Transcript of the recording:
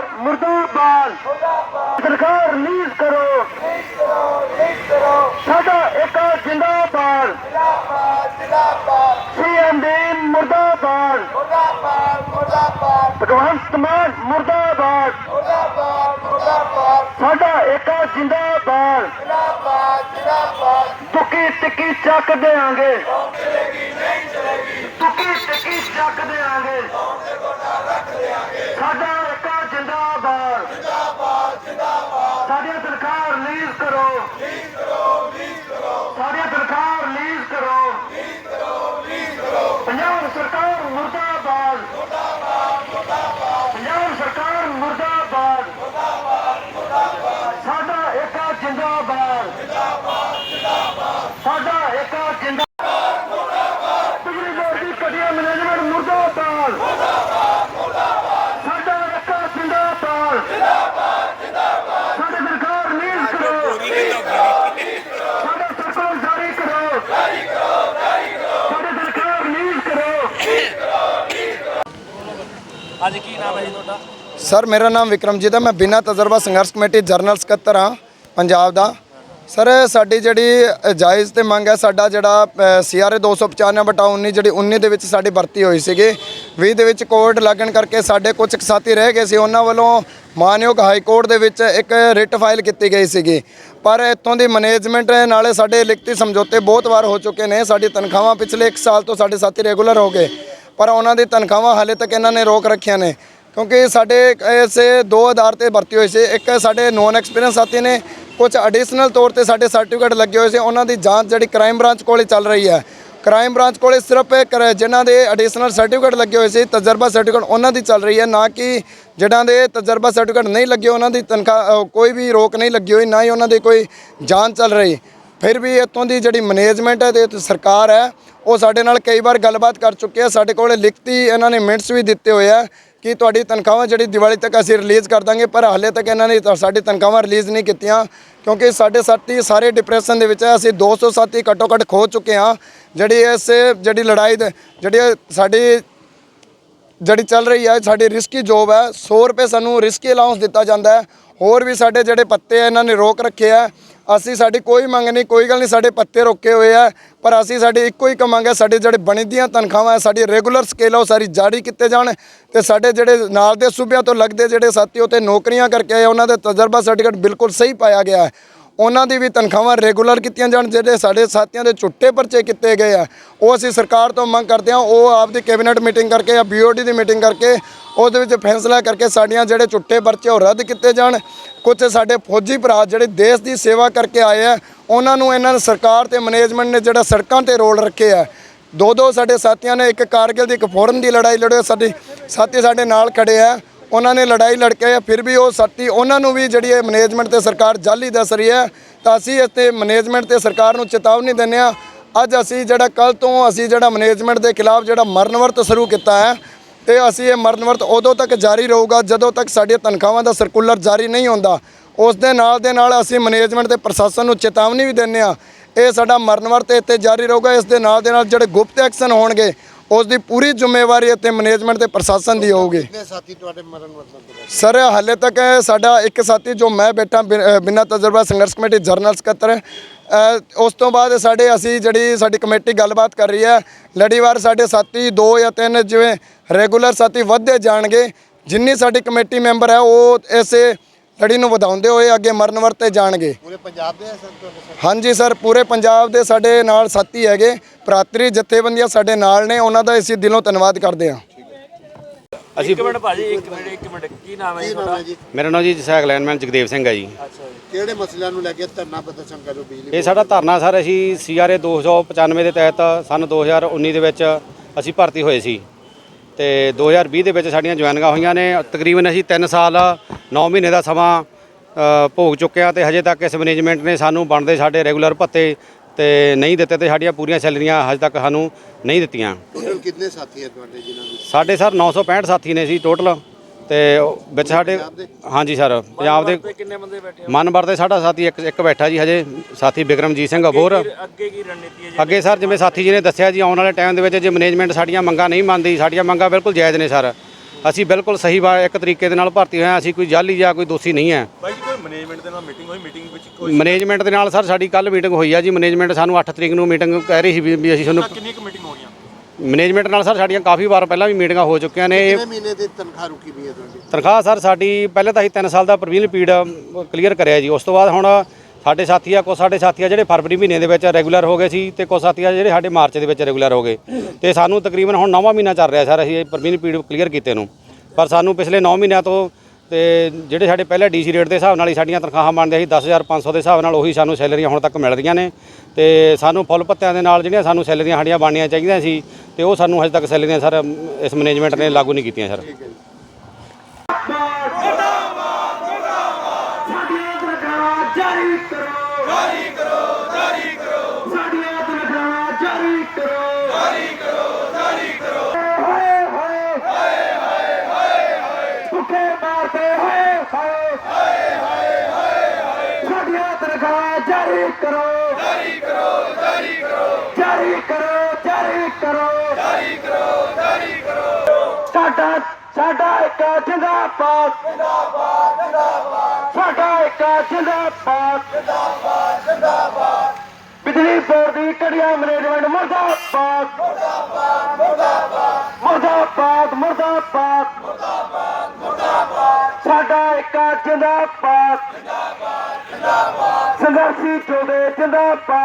ਸਰਕਾਰ ਮੁਰਦਾਬਾਦ। ਸਰਕਾਰ ਰਿਲੀਜ਼ ਕਰੋ। ਸਾਡਾ ਇੱਕ ਜਿੰਦਾਬਾਦ। ਸੀਐਮ ਦੀ ਮੁਰਦਾਬਾਦ। ਭਗਵੰਤ ਮਾਨ ਮੁਰਦਾਬਾਦ। ਸਾਡਾ ਇੱਕ ਜਿੰਦਾਬਾਦ। ਤੁਕੀ ਟਿੱਕੀ ਚੱਕ ਦੇਾਂਗੇ ਤੁਕੀ ਟਿੱਕੀ ਚੱਕ ਦੇਾਂਗੇ ਸਾਡਾ ਇੱਕ ਜਿੰਦਾਬਾਦ ਸਾਡੀ ਸਰਕਾਰ ਰਿਲੀਜ਼ ਕਰੋ ਸਾਡੀ ਸਰਕਾਰ ਰਿਲੀਜ਼ ਕਰੋ ਪੰਜਾਬ ਸਰਕਾਰ ਮੁਰਦਾਬਾਦ ਪੰਜਾਬ ਸਰਕਾਰ ਮੁਰਦਾਬਾਦ ਸਾਡਾ ਇੱਕ ਜਿੰਦਾਬਾਦ ਸਾਡਾ ਇੱਕ ਜਿੰਦਾਬਾਦ ਬਿਜਲੀ ਬੋਰਡ ਦੀ ਘਟੀਆ ਮੈਨੇਜਮੈਂਟ ਮੁਰਦਾਬਾਦ। ਸਾਡਾ ਇੱਕ ਜਿੰਦਾਬਾਦ ਸਾਡੀ ਸਰਕਾਰ ਰਿਲੀਜ਼ ਕਰੋ। ਸਾਡਾ ਸਰਕਾਰ ਜਾਰੀ ਕਰੋ। ਸਾਡੀ ਸਰਕਾਰ ਰਿਲੀਜ਼ ਕਰੋ। ਅੱਜ ਕੀ ਨਾਮ ਹੈ ਜੀ ਤੁਹਾਡਾ? ਸਰ ਮੇਰਾ ਨਾਮ ਵਿਕਰਮਜੀਤ ਹੈ। ਮੈਂ ਬਿਨਾਂ ਤਜਰਬਾ ਸੰਘਰਸ਼ ਕਮੇਟੀ ਜਰਨਲ ਸਕੱਤਰ ਹਾਂ ਪੰਜਾਬ ਦਾ। ਸਰ, ਸਾਡੀ ਜਿਹੜੀ ਜਾਇਜ਼ ਤੇ ਮੰਗ ਹੈ ਸਾਡਾ ਜਿਹੜਾ ਸੀਆਰਏ 295 ਬਟਾ 19 ਜਿਹੜੀ 19 ਦੇ ਵਿੱਚ ਸਾਡੀ ਵਰਤੀ ਹੋਈ ਸੀਗੀ। 20 ਦੇ ਵਿੱਚ ਕੋਰਟ ਲੱਗਣ ਕਰਕੇ ਸਾਡੇ ਕੁਝ ਕੁ ਸਾਥੀ ਰਹਿ ਗਏ ਸੀ। ਉਹਨਾਂ ਵੱਲੋਂ ਮਾਨਯੋਗ ਹਾਈ ਕੋਰਟ ਦੇ ਵਿੱਚ ਇੱਕ ਰਿਟ ਫਾਈਲ ਕੀਤੀ ਗਈ ਸੀਗੀ। ਪਰ ਇੱਥੋਂ ਦੀ ਮੈਨੇਜਮੈਂਟ ਨਾਲੇ ਸਾਡੇ ਲਿਖਤੀ ਸਮਝੌਤੇ ਬਹੁਤ ਵਾਰ ਹੋ ਚੁੱਕੇ ਨੇ। ਸਾਡੀ ਤਨਖਾਹਾਂ ਪਿਛਲੇ 1 ਸਾਲ ਤੋਂ ਸਾਡੇ ਸਾਥੀ ਰੈਗੂਲਰ ਹੋ ਗਏ। ਪਰ ਉਹਨਾਂ ਦੀ ਤਨਖਾਹਾਂ ਹਾਲੇ ਤੱਕ ਇਹਨਾਂ ਨੇ ਰੋਕ ਰੱਖੀਆਂ ਨੇ। ਕਿਉਂਕਿ ਸਾਡੇ ਇਸੇ ਦੋ ਆਧਾਰ ਤੇ ਭਰਤੀ ਹੋਈ ਸੀ। ਇੱਕ ਸਾਡੇ ਨੋਨ ਐਕਸਪੀਰੀਅੰਸ ਸਾਥੀ ਨੇ ਕੁਝ ਐਡੀਸ਼ਨਲ ਤੌਰ ਤੇ ਸਾਡੇ ਸਰਟੀਫਿਕੇਟ ਲੱਗੇ ਹੋਏ ਸੀ, ਉਹਨਾਂ ਦੀ ਜਾਂਚ ਜਿਹੜੀ ਕ੍ਰਾਈਮ ਬ੍ਰਾਂਚ ਕੋਲੇ ਚੱਲ ਰਹੀ ਹੈ। ਕ੍ਰਾਈਮ ਬ੍ਰਾਂਚ ਕੋਲੇ ਸਿਰਫ ਇੱਕ ਰ- ਜਿਨ੍ਹਾਂ ਦੇ ਐਡੀਸ਼ਨਲ ਸਰਟੀਫਿਕੇਟ ਲੱਗੇ ਹੋਏ ਸੀ, ਤਜਰਬਾ ਸਰਟੀਫਿਕੇਟ ਉਹਨਾਂ ਦੀ ਚੱਲ ਰਹੀ ਹੈ, ਨਾ ਕਿ ਜਿਹਨਾਂ ਦੇ ਤਜਰਬਾ ਸਰਟੀਫਿਕੇਟ ਨਹੀਂ ਲੱਗੇ, ਉਹਨਾਂ ਦੀ ਤਨਖਾਹ ਕੋਈ ਵੀ ਰੋਕ ਨਹੀਂ ਲੱਗੀ ਹੋਈ, ਨਾ ਹੀ ਉਹਨਾਂ ਦੀ ਕੋਈ ਜਾਂਚ ਚੱਲ ਰਹੀ। ਫਿਰ ਵੀ ਇੱਥੋਂ ਦੀ ਜਿਹੜੀ ਮੈਨੇਜਮੈਂਟ ਹੈ ਤੇ ਸਰਕਾਰ ਹੈ, ਉਹ ਸਾਡੇ ਨਾਲ ਕਈ ਵਾਰ ਗੱਲਬਾਤ ਕਰ ਚੁੱਕੇ ਆ ਸਾਡੇ ਕੋਲ ਲਿਖਤੀ ਇਹਨਾਂ ਨੇ ਮਿੰਟਸ ਵੀ ਦਿੱਤੇ ਹੋਏ ਆ। ਕਿ ਤੁਹਾਡੀ ਤਨਖਾਹਾਂ ਜਿਹੜੀ ਦੀਵਾਲੀ ਤੱਕ ਅਸੀਂ ਰਿਲੀਜ਼ ਕਰ ਦਾਂਗੇ, ਪਰ ਹਾਲੇ ਤੱਕ ਇਹਨਾਂ ਨੇ ਸਾਡੀ ਤਨਖਾਹਾਂ ਰਿਲੀਜ਼ ਨਹੀਂ ਕੀਤੀਆਂ, ਕਿਉਂਕਿ ਸਾਡੇ ਸਾਥੀ ਸਾਰੇ ਡਿਪਰੈਸ਼ਨ ਦੇ ਵਿੱਚ ਆ ਅਸੀਂ 200 ਸਾਥੀ ਘੱਟੋ ਘੱਟ ਖੋ ਚੁੱਕੇ ਹਾਂ। ਜਿਹੜੀ ਇਸ, ਜਿਹੜੀ ਲੜਾਈ ਦੇ, ਜਿਹੜੀ ਸਾਡੀ, ਜਿਹੜੀ ਚੱਲ ਰਹੀ ਹੈ, ਸਾਡੀ ਰਿਸਕੀ ਜੋਬ ਹੈ 100 ਰੁਪਏ ਸਾਨੂੰ ਰਿਸਕੀ ਅਲਾਉਂਸ ਦਿੱਤਾ ਜਾਂਦਾ ਹੈ। ਹੋਰ ਵੀ ਸਾਡੇ ਜਿਹੜੇ ਪੱਤੇ ਆ ਇਹਨਾਂ ਨੇ ਰੋਕ ਰੱਖੇ ਆ ਅਸੀਂ ਸਾਡੀ ਕੋਈ ਮੰਗ ਨਹੀਂ, ਕੋਈ ਗੱਲ ਨਹੀਂ, ਸਾਡੇ ਪੱਤੇ ਰੋਕੇ ਹੋਏ ਆ, ਪਰ ਅਸੀਂ ਸਾਡੀ ਇੱਕੋ ਹੀ ਮੰਗ ਹੈ ਸਾਡੇ ਜਿਹੜੇ ਬਣਦੀਆਂ ਤਨਖਾਹਾਂ ਸਾਡੀ ਰੈਗੂਲਰ ਸਕੇਲ ਆ, ਉਹ ਸਾਰੀ ਜਾਰੀ ਕੀਤੇ ਜਾਣ ਤੇ ਸਾਡੇ ਜਿਹੜੇ ਨਾਲ ਦੇ ਸੂਬਿਆਂ ਤੋਂ ਲੱਗਦੇ ਜਿਹੜੇ ਸਾਥੀ ਉਤੇ ਨੌਕਰੀਆਂ ਕਰਕੇ ਆਏ ਉਹਨਾਂ ਦੇ ਤਜਰਬਾ ਸਰਟੀਫਿਕੇਟ ਬਿਲਕੁਲ ਸਹੀ ਪਾਇਆ ਗਿਆ ਹੈ। ਉਹਨਾਂ ਦੀ ਵੀ ਤਨਖਾਹਾਂ ਰੈਗੂਲਰ ਕੀਤੀਆਂ ਜਾਣ, ਜਿਹੜੇ ਸਾਡੇ ਸਾਥੀਆਂ ਦੇ ਛੁੱਟੇ ਪਰਚੇ ਕੀਤੇ ਗਏ ਆ। ਉਹ ਅਸੀਂ ਸਰਕਾਰ ਤੋਂ ਮੰਗ ਕਰਦੇ ਹਾਂ, ਉਹ ਆਪਦੀ ਕੈਬਨਿਟ ਮੀਟਿੰਗ ਕਰਕੇ, ਜਾਂ ਬੀਓਡੀ ਦੀ ਮੀਟਿੰਗ ਕਰਕੇ, ਉਹਦੇ ਵਿੱਚ ਫੈਸਲਾ ਕਰਕੇ ਸਾਡੀਆਂ ਜਿਹੜੇ ਛੁੱਟੇ ਪਰਚੇ ਉਹ ਰੱਦ ਕੀਤੇ ਜਾਣ। ਕੁਝ ਸਾਡੇ ਫੌਜੀ ਭਰਾ ਜਿਹੜੇ ਦੇਸ਼ ਦੀ ਸੇਵਾ ਕਰਕੇ ਆਏ ਆ, ਉਹਨਾਂ ਨੂੰ ਇਹਨਾਂ ਨੇ ਸਰਕਾਰ ਤੇ ਮੈਨੇਜਮੈਂਟ ਨੇ ਜਿਹੜਾ ਸੜਕਾਂ ਤੇ ਰੋਲ ਰੱਖੇ ਆ। ਦੋ ਦੋ ਸਾਡੇ ਸਾਥੀਆਂ ਨੇ, ਇੱਕ ਕਾਰਗਿਲ ਦੀ, ਇੱਕ ਫੌਰਨ ਦੀ ਲੜਾਈ ਲੜੇ ਸਾਡੇ, ਸਾਥੀ ਸਾਡੇ ਨਾਲ ਖੜੇ ਆ। ਉਹਨਾਂ ਨੇ ਲੜਾਈ ਲੜ ਕੇ ਫਿਰ ਵੀ ਉਹ ਸਾਥੀ ਉਹਨਾਂ ਨੂੰ ਵੀ ਜਿਹੜੀ ਇਹ ਮੈਨੇਜਮੈਂਟ ਤੇ ਸਰਕਾਰ ਜਾਲੀ ਦੱਸ ਰਹੀ ਹੈ, ਤਾਂ ਅਸੀਂ ਇਸ ਤੇ ਮੈਨੇਜਮੈਂਟ ਤੇ ਸਰਕਾਰ ਨੂੰ ਚੇਤਾਵਨੀ ਦਿੰਦੇ ਹਾਂ। ਅੱਜ ਅਸੀਂ ਜਿਹੜਾ ਕੱਲ ਤੋਂ ਅਸੀਂ ਜਿਹੜਾ ਮੈਨੇਜਮੈਂਟ ਦੇ ਖਿਲਾਫ ਜਿਹੜਾ ਮਰਨ ਵਰਤ ਸ਼ੁਰੂ ਕੀਤਾ ਹੈ, ਤੇ ਅਸੀਂ ਇਹ ਮਰਨ ਵਰਤ ਉਦੋਂ ਤੱਕ ਜਾਰੀ ਰਹੂਗਾ, ਜਦੋਂ ਤੱਕ ਸਾਡੀਆਂ ਤਨਖਾਹਾਂ ਦਾ ਸਰਕੂਲਰ ਜਾਰੀ ਨਹੀਂ ਹੁੰਦਾ। ਉਸ ਦੇ ਨਾਲ ਦੇ ਨਾਲ ਅਸੀਂ ਮੈਨੇਜਮੈਂਟ ਤੇ ਪ੍ਰਸ਼ਾਸਨ ਨੂੰ ਚੇਤਾਵਨੀ ਵੀ ਦਿੰਦੇ ਹਾਂ, ਇਹ ਸਾਡਾ ਮਰਨ ਵਰਤ ਇੱਥੇ ਜਾਰੀ ਰਹੂਗਾ, ਇਸ ਦੇ ਨਾਲ ਦੇ ਨਾਲ ਜਿਹੜੇ ਗੁਪਤ ਐਕਸ਼ਨ ਹੋਣਗੇ ਉਸ ਦੀ ਪੂਰੀ ਜ਼ਿੰਮੇਵਾਰੀ ਇੱਥੇ ਮੈਨੇਜਮੈਂਟ ਤੇ ਪ੍ਰਸ਼ਾਸਨ ਦੀ ਹੋਊਗੀ। ਕਿੰਨੇ ਸਾਥੀ ਤੁਹਾਡੇ ਮਰਨ ਸਰ ਹਾਲੇ ਤੱਕ ਸਾਡਾ ਇੱਕ ਸਾਥੀ ਜੋ ਮੈਂ ਬੈਠਾ ਬਿਨਾਂ ਤਜਰਬਾ ਸੰਘਰਸ਼ ਕਮੇਟੀ ਜਰਨਲ ਸਕੱਤਰ ਉਸ ਤੋਂ ਬਾਅਦ ਸਾਡੇ ਅਸੀਂ ਜਿਹੜੀ ਸਾਡੀ ਕਮੇਟੀ ਗੱਲਬਾਤ ਕਰ ਰਹੀ ਹੈ ਲੜੀਵਾਰ ਸਾਡੇ ਸਾਥੀ ਦੋ ਜਾਂ ਤਿੰਨ ਜਿਵੇਂ ਰੈਗੂਲਰ ਸਾਥੀ ਵੱਧਦੇ ਜਾਣਗੇ ਜਿੰਨੀ ਸਾਡੀ ਕਮੇਟੀ ਮੈਂਬਰ ਹੈ ਉਹ ਇਸੇ ਲੜੀ ਨੂੰ ਵਧਾਉਂਦੇ ਹੋਏ ਅੱਗੇ ਮਰਨ ਵਰਤੇ ਜਾਣਗੇ। ਪੂਰੇ ਪੰਜਾਬ ਦੇ ਸਰ ਹਾਂਜੀ ਸਰ ਪੂਰੇ ਪੰਜਾਬ ਦੇ ਸਾਡੇ ਨਾਲ ਸਾਥੀ ਹੈਗੇ। ਭਰਾਤਰੀ ਜਥੇਬੰਦੀਆਂ ਸਾਡੇ ਨਾਲ ਨੇ ਉਹਨਾਂ ਦਾ ਅਸੀਂ ਦਿਲੋਂ ਧੰਨਵਾਦ ਕਰਦੇ ਹਾਂ। ਅਸੀਂ ਇੱਕ ਮਿੰਟ ਭਾਜੀ ਇੱਕ ਮਿੰਟ ਇੱਕ ਮਿੰਟ। ਕੀ ਨਾਮ ਹੈ ਜੀ ਤੁਹਾਡਾ? ਮੇਰਾ ਨਾਮ ਜੀ ਸਾਈਕਲ ਲਾਈਨਮੈਨ ਜਗਦੇਵ ਸਿੰਘ ਹੈ ਜੀ। ਅੱਛਾ ਜੀ। ਕਿਹੜੇ ਮਸਲਿਆਂ ਨੂੰ ਲੈ ਕੇ ਧਰਨਾ ਪ੍ਰਦਰਸ਼ਨ ਕਰੋ ਬਿਜਲੀ ਇਹ ਸਾਡਾ ਧਰਨਾ ਸਰ ਅਸੀਂ ਸੀਆਰਏ 295 ਦੇ ਤਹਿਤ ਸਨ 2019 ਦੇ ਵਿੱਚ ਅਸੀਂ ਭਰਤੀ ਹੋਏ ਸੀ। ਤੇ 2020 ਦੇ ਵਿੱਚ ਸਾਡੀਆਂ ਜੁਆਇਨਿੰਗਾਂ ਹੋਈਆਂ ਨੇ। ਤਕਰੀਬਨ ਅਸੀਂ 3 ਸਾਲ 9 ਮਹੀਨੇ ਦਾ ਸਮਾਂ ਭੋਗ ਚੁੱਕੇ ਹਾਂ ਤੇ ਹਜੇ ਤੱਕ ਇਸ ਮੈਨੇਜਮੈਂਟ ਨੇ ਸਾਨੂੰ ਬਣਦੇ ਸਾਡੇ ਰੈਗੂਲਰ ਭੱਤੇ ਤੇ ਨਹੀਂ ਦਿੱਤੇ ਤੇ ਸਾਡੀਆਂ ਪੂਰੀਆਂ ਸੈਲਰੀਆਂ ਹਜੇ ਤੱਕ ਸਾਨੂੰ ਨਹੀਂ ਦਿੱਤੀਆਂ। ਟੋਟਲ ਕਿੰਨੇ ਸਾਥੀ ਹੈ ਤੁਹਾਡੇ ਜਿਨ੍ਹਾਂ ਨੂੰ ਸਾਡੇ ਸਰ 965 ਸਾਥੀ ਨੇ ਸੀ ਟੋਟਲ। ਤੇ ਵਿੱਚ ਸਾਡੇ ਹਾਂਜੀ ਸਰ ਪੰਜਾਬ ਦੇ ਕਿੰਨੇ ਬੰਦੇ ਬੈਠੇ ਆ ਮਨ ਵਰਤੇ ਸਾਡਾ ਸਾਥੀ ਇੱਕ ਇੱਕ ਬੈਠਾ ਜੀ ਹਜੇ ਸਾਥੀ ਬਿਕਰਮਜੀਤ ਸਿੰਘ ਅਬੋਰ ਅੱਗੇ ਕੀ ਰਣਨੀਤੀ ਹੈ ਜੀ? ਅੱਗੇ ਸਰ ਜਿਵੇਂ ਸਾਥੀ ਜੀ ਨੇ ਦੱਸਿਆ ਜੀ ਆਉਣ ਵਾਲੇ ਟਾਈਮ ਦੇ ਵਿੱਚ ਜੇ ਮੈਨੇਜਮੈਂਟ ਸਾਡੀਆਂ ਮੰਗਾਂ ਨਹੀਂ ਮੰਨਦੀ ਸਾਡੀਆਂ ਮੰਗਾਂ ਬਿਲਕੁਲ ਜਾਇਜ਼ ਨੇ ਸਰ। ਅਸੀਂ ਬਿਲਕੁਲ ਸਹੀ ਵਾ ਇੱਕ ਤਰੀਕੇ ਦੇ ਨਾਲ ਭਰਤੀ ਹੋਏ ਹਾਂ ਅਸੀਂ ਕੋਈ ਜਾਲੀ ਜਾਂ ਕੋਈ ਦੋਸ਼ੀ ਨਹੀਂ ਹੈ। ਬਾਈ ਜੀ ਕੋਈ ਮੈਨੇਜਮੈਂਟ ਦੇ ਨਾਲ ਮੀਟਿੰਗ ਹੋਈ? ਮੀਟਿੰਗ ਵਿੱਚ ਕੋਈ ਮੈਨੇਜਮੈਂਟ ਦੇ ਨਾਲ ਸਰ ਸਾਡੀ ਕੱਲ ਮੀਟਿੰਗ ਹੋਈ ਆ ਜੀ ਮੈਨੇਜਮੈਂਟ ਸਾਨੂੰ 8 ਤਰੀਕ ਨੂੰ ਮੀਟਿੰਗ ਕਹਿ ਰਹੀ ਸੀ ਵੀ ਵੀ ਅਸੀਂ ਤੁਹਾਨੂੰ ਕਿੰਨੀ ਕੁ ਮੀਟਿੰਗ ਹੋਣੀਆਂ ਮੈਨੇਜਮੈਂਟ ਨਾਲ ਸਰ ਸਾਡੀਆਂ ਕਾਫੀ ਵਾਰ ਪਹਿਲਾਂ ਵੀ ਮੀਟਿੰਗਾਂ ਹੋ ਚੁੱਕੀਆਂ ਨੇ। ਕਿੰਨੇ ਮਹੀਨੇ ਦੀ ਤਨਖਾਹ ਰੁਕੀ ਵੀ ਹੈ ਤੁਹਾਡੀ? ਤਨਖਾਹ ਸਰ ਸਾਡੀ ਪਹਿਲੇ ਤਾਂ ਅਸੀਂ 3 ਸਾਲ ਦਾ ਪ੍ਰਵੀਨ ਪੀੜ ਕਲੀਅਰ ਕਰਿਆ ਜੀ। ਉਸ ਤੋਂ ਬਾਅਦ ਹੁਣ ਸਾਡੇ ਸਾਥੀ ਆ ਕੋ ਸਾਡੇ ਸਾਥੀ ਆ ਜਿਹੜੇ ਫਰਵਰੀ ਮਹੀਨੇ ਦੇ ਵਿੱਚ ਰੈਗੂਲਰ ਹੋ ਗਏ ਸੀ ਤੇ ਕੋ ਸਾਥੀ ਆ ਜਿਹੜੇ ਸਾਡੇ ਮਾਰਚ ਦੇ ਵਿੱਚ ਰੈਗੂਲਰ ਹੋ ਗਏ। ਤੇ ਸਾਨੂੰ ਤਕਰੀਬਨ ਹੁਣ 9ਵਾਂ ਮਹੀਨਾ ਚੱਲ ਰਿਹਾ ਸਰ ਅਸੀਂ ਇਹ ਪ੍ਰਵੀਨ ਪੀੜ ਕਲੀਅਰ ਕੀਤੇ ਨੂੰ। ਪਰ ਸਾਨੂੰ ਪਿਛਲੇ 9 ਮਹੀਨਿਆਂ ਤੋਂ ਤੇ ਜਿਹੜੇ ਸਾਡੇ ਪਹਿਲੇ ਡੀਸੀ ਰੇਟ ਦੇ ਹਿਸਾਬ ਨਾਲ ਹੀ ਸਾਡੀਆਂ ਤਨਖਾਹਾਂ ਬਣਦੀਆਂ ਸੀ 10500 ਦੇ ਹਿਸਾਬ ਨਾਲ ਉਹੀ ਸਾਨੂੰ ਸੈਲਰੀਆਂ ਹੁਣ ਤੱਕ ਮਿਲ ਰਹੀਆਂ ਨੇ। ਤੇ ਸਾਨੂੰ ਫੁੱਲ ਪੱਤਿਆਂ ਦੇ ਨਾਲ ਜਿਹੜੀਆਂ ਸਾਨੂੰ ਸੈਲਰੀਆਂ ਸਾਡੀਆਂ ਬਣਨੀਆਂ ਚਾਹੀਦੀਆਂ ਸੀ ਤੇ ਉਹ ਸਾਨੂੰ ਹਜੇ ਤੱਕ ਸੈਲਰੀਆਂ ਸਰ ਇਸ ਮੈਨੇਜਮੈਂਟ ਨੇ ਲਾਗੂ ਨਹੀਂ ਕੀਤੀਆਂ ਸਰ। ਸਾਡੀਆਂ ਤਨਖਾਹਾਂ ਜਾਰੀ ਕਰੋ। ਜਾਰੀ ਕਰੋ ਜਾਰੀ ਕਰੋ ਸਾਡੀਆਂ ਤਨਖਾਹਾਂ ਜਾਰੀ ਕਰੋ ਜਾਰੀ ਕਰੋ ਜਾਰੀ ਕਰੋ ਹਾਏ ਹਾਏ ਹਾਏ ਹਾਏ ਹਾਏ ਭੁੱਖੇ ਮਾਰਦੇ ਹਾਏ ਹਾਏ ਹਾਏ ਹਾਏ ਸਾਡੀਆਂ ਤਨਖਾਹਾਂ ਜਾਰੀ ਕਰੋ। ਜਾਰੀ ਕਰੋ ਜਾਰੀ ਕਰੋ। ਜਾਰੀ ਕਰੋ ਜਾਰੀ ਕਰੋ। ਜਾਰੀ ਕਰੋ ਜਾਰੀ ਕਰੋ। ਸਾਡਾ ਸਾਡਾ ਇੱਕ ਜਿੰਦਾਬਾਦ। ਸਾਡਾ ਇੱਕ ਜਿੰਦਾਬਾਦ। ਜਿੰਦਾਬਾਦ ਜਿੰਦਾਬਾਦ। ਬਿਜਲੀ ਬੋਰਡ ਦੀ ਕੜੀਆ ਮੈਨੇਜਮੈਂਟ ਮੁਰਦਾਬਾਦ ਮੁਰਦਾਬਾਦ। ਜਿੰਦਾਬਾਦ ਜਿੰਦਾਬਾਦ ਸੰਘਰਸ਼ੀ ਜੋੜੇ ਜਿੰਦਾਬਾਦ